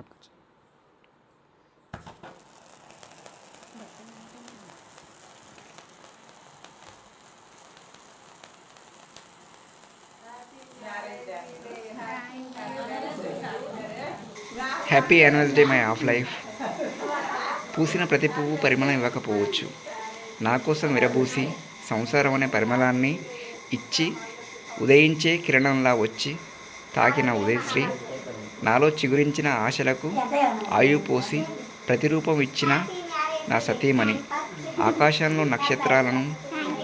కట్టుకోవచ్చు happy annual day my of life పూసిన ప్రతి పువ్వు పరిమళం ఇవ్వకపోవచ్చు. నా కోసం విరబూసి సంసారం అనే పరిమళాన్ని ఇచ్చి ఉదయించే కిరణంలా వచ్చి తాకిన ఉదయశ్రీ నాలో చిగురించిన ఆశలకు ఆయువు పోసి ప్రతిరూపం ఇచ్చిన నా సతీమణి. ఆకాశంలో నక్షత్రాలను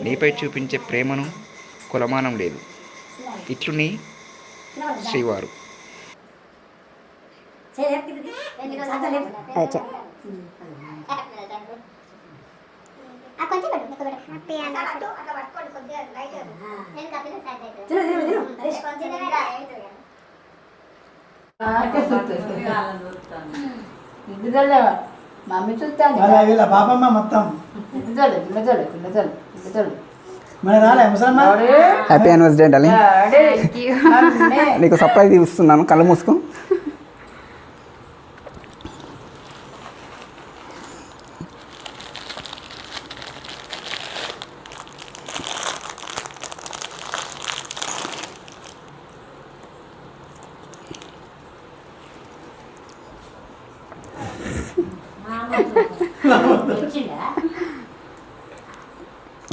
నీపై చూపించే ప్రేమను కులమానం లేదు. ఇట్లు నీ శ్రీవారు మమ్మీ చూస్తాను వాళ్ళ మొత్తం. హ్యాపీ యానివర్సరీ డే డార్లింగ్ నీకు సర్ప్రైజ్ ఇస్తున్నాను కళ్ళు మూసుకో.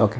ఓకే.